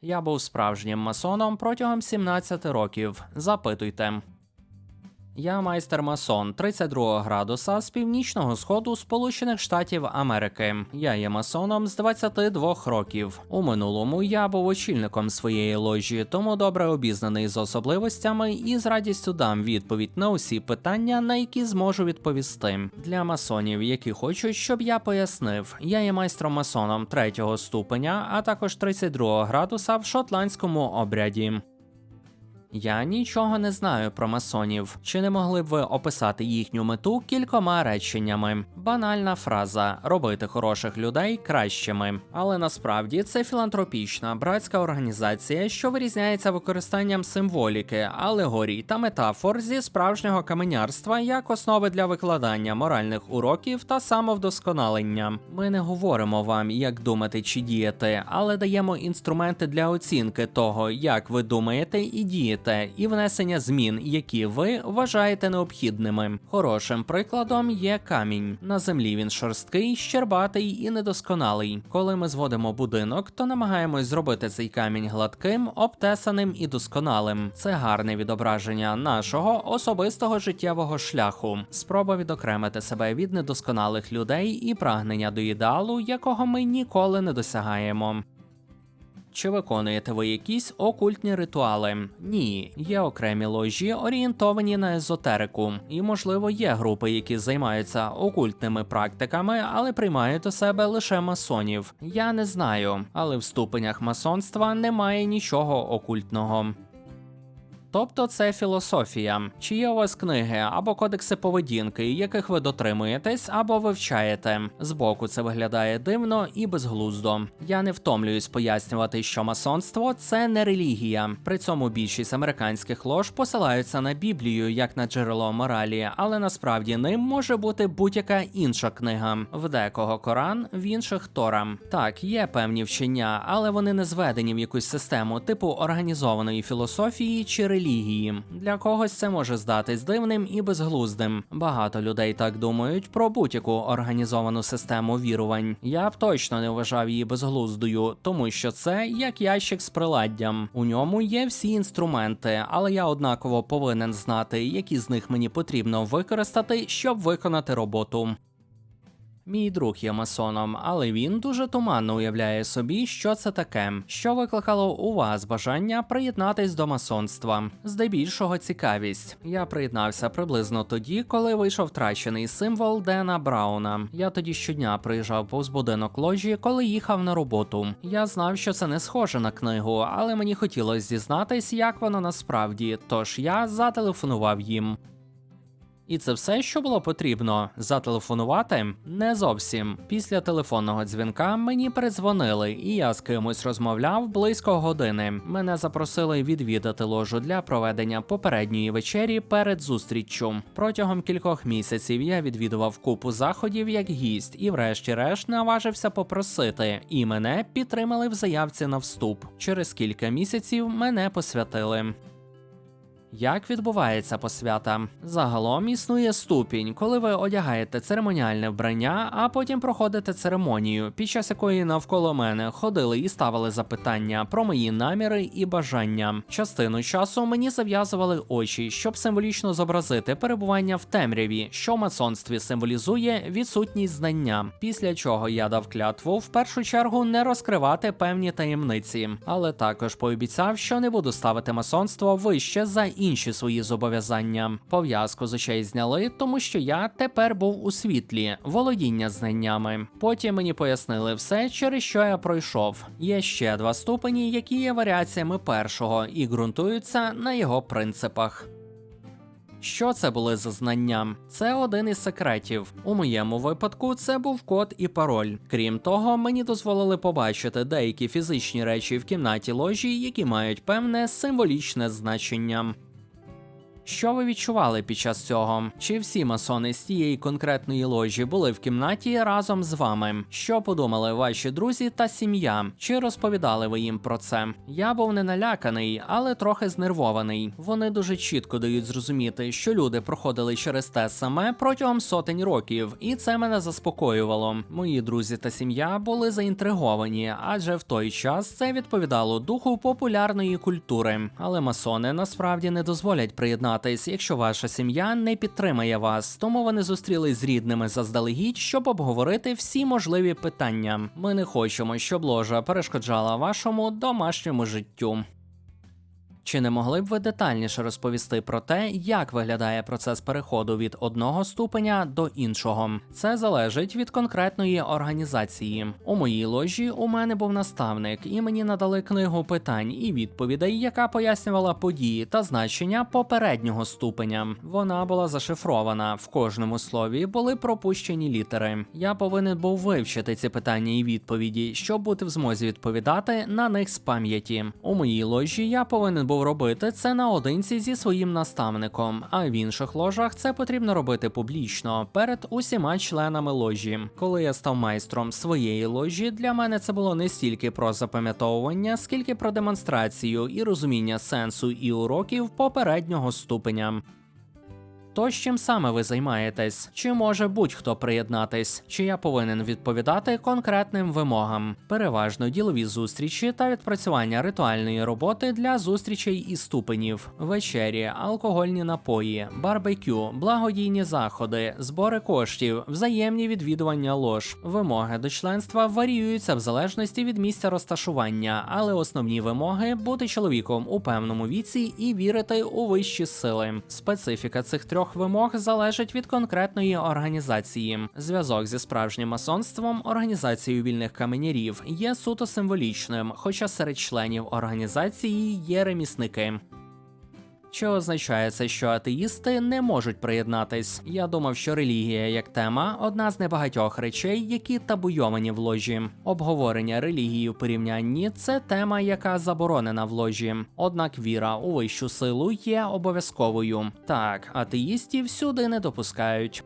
Я був справжнім масоном протягом 17 років. Запитуйте. Я майстер масон 32 градуса з північного сходу Сполучених Штатів Америки. Я є масоном з 22 років. У минулому я був очільником своєї ложі, тому добре обізнаний з особливостями і з радістю дам відповідь на усі питання, на які зможу відповісти. Для масонів, які хочуть, щоб я пояснив, я є майстром масоном 3 ступеня, а також 32 градуса в шотландському обряді. Я нічого не знаю про масонів. Чи не могли б ви описати їхню мету кількома реченнями? Банальна фраза робити хороших людей кращими. Але насправді це філантропічна братська організація, що вирізняється використанням символіки, алегорій та метафор зі справжнього каменярства як основи для викладання моральних уроків та самовдосконалення. Ми не говоримо вам, як думати чи діяти, але даємо інструменти для оцінки того, як ви думаєте і дієте, і внесення змін, які ви вважаєте необхідними. Хорошим прикладом є камінь. На землі він шорсткий, щербатий і недосконалий. Коли ми зводимо будинок, то намагаємось зробити цей камінь гладким, обтесаним і досконалим. Це гарне відображення нашого особистого життєвого шляху. Спроба відокремити себе від недосконалих людей і прагнення до ідеалу, якого ми ніколи не досягаємо. Чи виконуєте ви якісь окультні ритуали? Ні, є окремі ложі, орієнтовані на езотерику, і можливо є групи, які займаються окультними практиками, але приймають до себе лише масонів. Я не знаю, але в ступенях масонства немає нічого окультного. Тобто це філософія. Чи є у вас книги або кодекси поведінки, яких ви дотримуєтесь або вивчаєте? Збоку це виглядає дивно і безглуздо. Я не втомлююсь пояснювати, що масонство це не релігія. При цьому більшість американських лож посилаються на Біблію як на джерело моралі, але насправді ним може бути будь-яка інша книга. В декого Коран, в інших Тора. Так, є певні вчення, але вони не зведені в якусь систему типу організованої філософії чи релігії. Для когось це може здатись дивним і безглуздим. Багато людей так думають про будь-яку організовану систему вірувань. Я б точно не вважав її безглуздою, тому що це як ящик з приладдям. У ньому є всі інструменти, але я однаково повинен знати, які з них мені потрібно використати, щоб виконати роботу. Мій друг є масоном, але він дуже туманно уявляє собі, що це таке, що викликало у вас бажання приєднатись до масонства. Здебільшого цікавість. Я приєднався приблизно тоді, коли вийшов втрачений символ Дена Брауна. Я тоді щодня приїжджав повз будинок ложі, коли їхав на роботу. Я знав, що це не схоже на книгу, але мені хотілося дізнатись, як воно насправді. Тож я зателефонував їм. І це все, що було потрібно. Зателефонувати не зовсім. Після телефонного дзвінка мені передзвонили, і я з кимось розмовляв близько години. Мене запросили відвідати ложу для проведення попередньої вечері перед зустріччю. Протягом кількох місяців я відвідував купу заходів як гість, і, врешті-решт, наважився попросити, і мене підтримали в заявці на вступ. Через кілька місяців мене посвятили. Як відбувається посвята? Загалом існує ступінь, коли ви одягаєте церемоніальне вбрання, а потім проходите церемонію, під час якої навколо мене ходили і ставили запитання про мої наміри і бажання. Частину часу мені зав'язували очі, щоб символічно зобразити перебування в темряві, що в масонстві символізує відсутність знання. Після чого я дав клятву в першу чергу не розкривати певні таємниці, але також пообіцяв, що не буду ставити масонство вище за інші свої зобов'язання. Пов'язку з очей зняли, тому що я тепер був у світлі, володіння знаннями. Потім мені пояснили все, через що я пройшов. Є ще два ступені, які є варіаціями першого і ґрунтуються на його принципах. Що це були за знання? Це один із секретів. У моєму випадку це був код і пароль. Крім того, мені дозволили побачити деякі фізичні речі в кімнаті ложі, які мають певне символічне значення. Що ви відчували під час цього? Чи всі масони з тієї конкретної ложі були в кімнаті разом з вами? Що подумали ваші друзі та сім'я? Чи розповідали ви їм про це? Я був не наляканий, але трохи знервований. Вони дуже чітко дають зрозуміти, що люди проходили через те саме протягом сотень років, і це мене заспокоювало. Мої друзі та сім'я були заінтриговані, адже в той час це відповідало духу популярної культури. Але масони насправді не дозволять приєднатись, якщо ваша сім'я не підтримає вас. Тому вони зустрілись з рідними заздалегідь, щоб обговорити всі можливі питання. Ми не хочемо, щоб ложа перешкоджала вашому домашньому життю. Чи не могли б ви детальніше розповісти про те, як виглядає процес переходу від одного ступеня до іншого? Це залежить від конкретної організації. У моїй ложі у мене був наставник, і мені надали книгу питань і відповідей, яка пояснювала події та значення попереднього ступеня. Вона була зашифрована. В кожному слові були пропущені літери. Я повинен був вивчити ці питання і відповіді, щоб бути в змозі відповідати на них з пам'яті. У моїй ложі я повинен був робити це наодинці зі своїм наставником, а в інших ложах це потрібно робити публічно перед усіма членами ложі. Коли я став майстром своєї ложі, для мене це було не стільки про запам'ятовування, скільки про демонстрацію і розуміння сенсу і уроків попереднього ступеня. То, з чим саме ви займаєтесь? Чи може будь-хто приєднатись? Чи я повинен відповідати конкретним вимогам? Переважно ділові зустрічі та відпрацювання ритуальної роботи для зустрічей і ступенів, вечері, алкогольні напої, барбекю, благодійні заходи, збори коштів, взаємні відвідування лож. Вимоги до членства варіюються в залежності від місця розташування, але основні вимоги бути чоловіком у певному віці і вірити у вищі сили. Специфіка цих трьох вимог залежить від конкретної організації. Зв'язок зі справжнім масонством, організацією вільних каменярів, є суто символічним, хоча серед членів організації є ремісники. Чи означає це, що атеїсти не можуть приєднатись? Я думав, що релігія як тема одна з небагатьох речей, які табуйовані в ложі. Обговорення релігії в порівнянні це тема, яка заборонена в ложі. Однак віра у вищу силу є обов'язковою. Так, атеїстів сюди не допускають.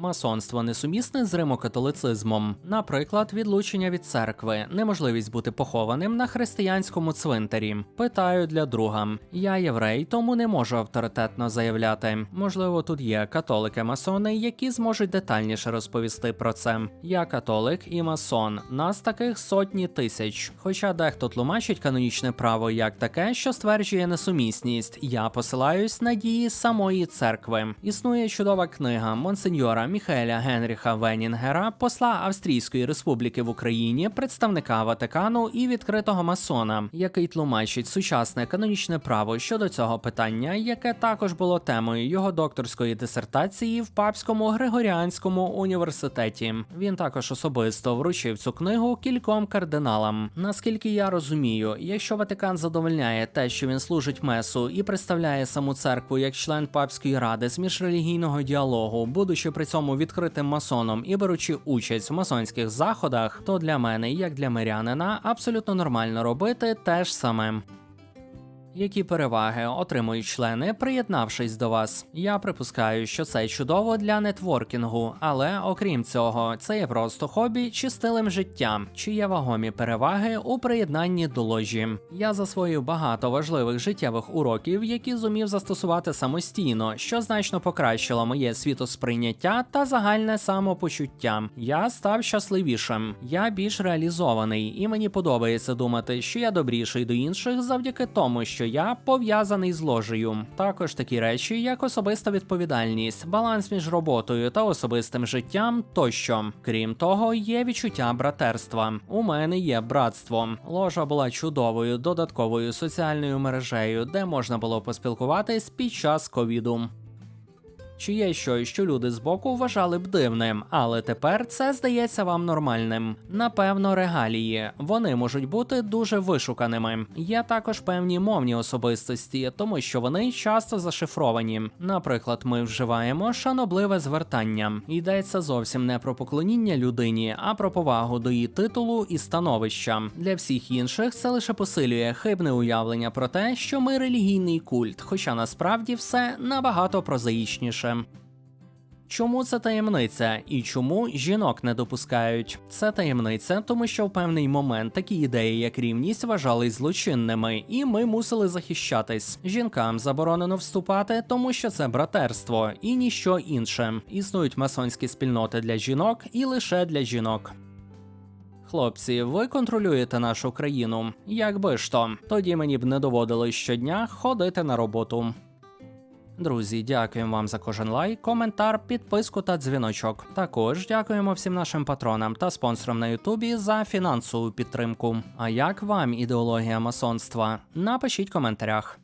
Масонство несумісне з римокатолицизмом, наприклад, відлучення від церкви, неможливість бути похованим на християнському цвинтарі. Питаю для друга. Я єврей, тому не можу авторитетно заявляти. Можливо, тут є католики-масони, які зможуть детальніше розповісти про це. Я католик і масон. Нас таких сотні тисяч. Хоча дехто тлумачить канонічне право як таке, що стверджує несумісність. Я посилаюсь на дії самої церкви. Існує чудова книга Монсеньора Міхеля Генріха Венінгера, посла Австрійської республіки в Україні, представника Ватикану і відкритого масона, який тлумачить сучасне канонічне право щодо цього питання, яке також було темою його докторської дисертації в Папському Григоріанському університеті. Він також особисто вручив цю книгу кільком кардиналам. Наскільки я розумію, якщо Ватикан задовольняє те, що він служить месу і представляє саму церкву як член папської ради з міжрелігійного діалогу, будучи при цьому відкритим масоном і беручи участь в масонських заходах, то для мене, як для мирянина, абсолютно нормально робити те ж саме. Які переваги отримують члени, приєднавшись до вас? Я припускаю, що це чудово для нетворкінгу, але окрім цього, це є просто хобі чи стилем життя, чи є вагомі переваги у приєднанні до ложі. Я засвоїв багато важливих життєвих уроків, які зумів застосувати самостійно, що значно покращило моє світосприйняття та загальне самопочуття. Я став щасливішим, я більш реалізований, і мені подобається думати, що я добріший до інших завдяки тому, що я пов'язаний з ложею. Також такі речі, як особиста відповідальність, баланс між роботою та особистим життям тощо. Крім того, є відчуття братерства. У мене є братство. Ложа була чудовою додатковою соціальною мережею, де можна було поспілкуватись під час ковіду. Чи є щось, що люди збоку вважали б дивним, але тепер це здається вам нормальним? Напевно, регалії. Вони можуть бути дуже вишуканими. Є також певні мовні особистості, тому що вони часто зашифровані. Наприклад, ми вживаємо шанобливе звертання. Йдеться зовсім не про поклоніння людині, а про повагу до її титулу і становища. Для всіх інших це лише посилює хибне уявлення про те, що ми релігійний культ, хоча насправді все набагато прозаїчніше. Чому це таємниця і чому жінок не допускають? Це таємниця, тому що в певний момент такі ідеї, як рівність, вважались злочинними, і ми мусили захищатись. Жінкам заборонено вступати, тому що це братерство і ніщо інше. Існують масонські спільноти для жінок і лише для жінок. Хлопці, ви контролюєте нашу країну. Якби ж то, тоді мені б не доводилось щодня ходити на роботу. Друзі, дякуємо вам за кожен лайк, коментар, підписку та дзвіночок. Також дякуємо всім нашим патронам та спонсорам на Ютубі за фінансову підтримку. А як вам ідеологія масонства? Напишіть в коментарях.